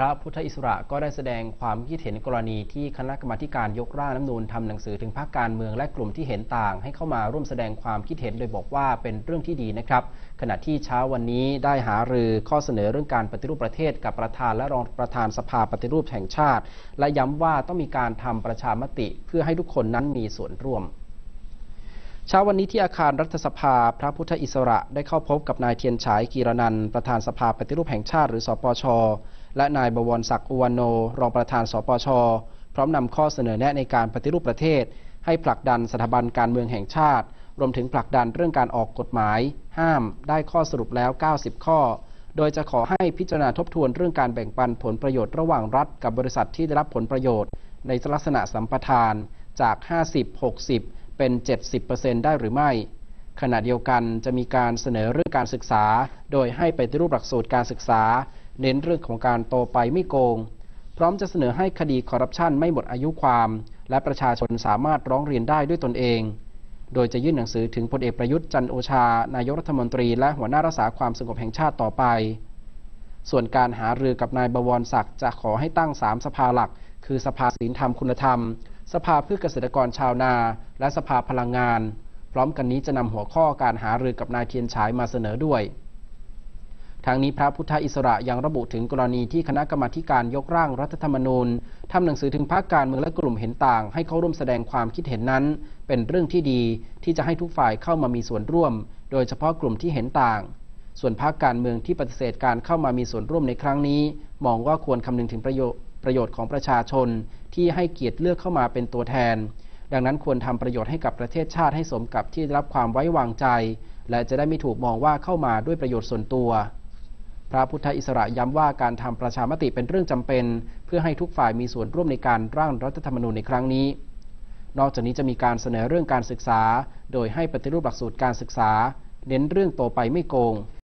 พระพุทธอิสระก็ได้แสดงความคิดเห็นกรณีที่คณะกรรมาการยกร่างน้ำนูนทำหนังสือถึงพรรคการเมืองและกลุ่มที่เห็นต่าง ให้เข้ามาร่วมแสดงความคิดเห็นโดยบอกว่าเป็นเรื่องที่ดีนะครับ ขณะที่เช้าวันนี้ได้หารือข้อเสนอเรื่องการปฏิรูปประเทศกับประธานและรองประธานสภาปฏิรูปแห่งชาติ และย้ำว่าต้องมีการทำประชามติ เพื่อให้ทุกคนนั้นมีส่วนร่วมเช้าวันนี้ที่อาคารรัฐสภา พระพุทธอิสระได้เข้าพบกับนายเทียนฉายกีรนันประธานสภาปฏิรูปแห่งชาติ หรือสปช และนายบวรศักดิ์อุวันโน รองประธานสปช พร้อมนำข้อเสนอแนะในการปฏิรูปประเทศ ให้ผลักดันสถาบันการเมืองแห่งชาติ รวมถึงผลักดันเรื่องการออกกฎหมาย ห้ามได้ข้อสรุปแล้ว 90 ข้อ โดยจะขอให้พิจารณาทบทวนเรื่องการแบ่งปันผลประโยชน์ระหว่างรัฐกับบริษัทที่ได้รับผลประโยชน์ ในลักษณะสัมปทานจาก 50-60 เป็น 70%ได้หรือไม่ขณะเดียวกันจะมีการเสนอเรื่องการศึกษา โดยให้ไปฏิรูปหลักสูตรการศึกษา เน้นเรื่องของการโตไปไม่โกง พร้อมจะเสนอให้คดีคอร์รัปชันไม่หมดอายุความ และประชาชนสามารถร้องเรียนได้ด้วยตนเอง โดยจะยื่นหนังสือถึงพลเอกประยุทธ์จันโอชา นายกรัฐมนตรีและหัวหน้ารักษาความสงบแห่งชาติต่อไป ส่วนการหารือกับนายบวรศักดิ์จะขอให้ตั้ง 3 สภาหลัก คือสภาศีลธรรมคุณธรรม สภาเพื่อเกษตรกรชาวนา และสภาพลังงาน พร้อมกันนี้จะนำหัวข้อการหารือกับนายเทียนฉายมาเสนอด้วย ทางนี้พระพุทธอิสระยังระบุถึงกรณีที่คณะกรรมาการยกร่างรัฐธรรมนูญทำหนังสือถึงพรรคการเมืองและกลุ่มเห็นต่าง ให้เข้าร่วมแสดงความคิดเห็นนั้น เป็นเรื่องที่ดีที่จะให้ทุกฝ่ายเข้ามามีส่วนร่วม โดยเฉพาะกลุ่มที่เห็นต่าง ส่วนพรรคการเมืองที่ปฏิเสธการเข้ามามีส่วนร่วมในครั้งนี้ มองว่าควรคำนึงถึงประโยชน์ประโยชน์ของประชาชนที่ให้เกียรติเลือกเข้ามาเป็นตัวแทน ดังนั้นควรทำประโยชน์ให้กับประเทศชาติให้สมกับที่ได้รับความไว้วางใจ และจะได้ไม่ถูกมองว่าเข้ามาด้วยประโยชน์ส่วนตัว พระพุทธอิสระย้ำว่าการทำประชามติเป็นเรื่องจำเป็น เพื่อให้ทุกฝ่ายมีส่วนร่วมในการร่างรัฐธรรมนูญในครั้งนี้ นอกจากนี้จะมีการเสนอเรื่องการศึกษา โดยให้ปฏิรูปหลักสูตรการศึกษา เน้นเรื่องโตไปไม่โกง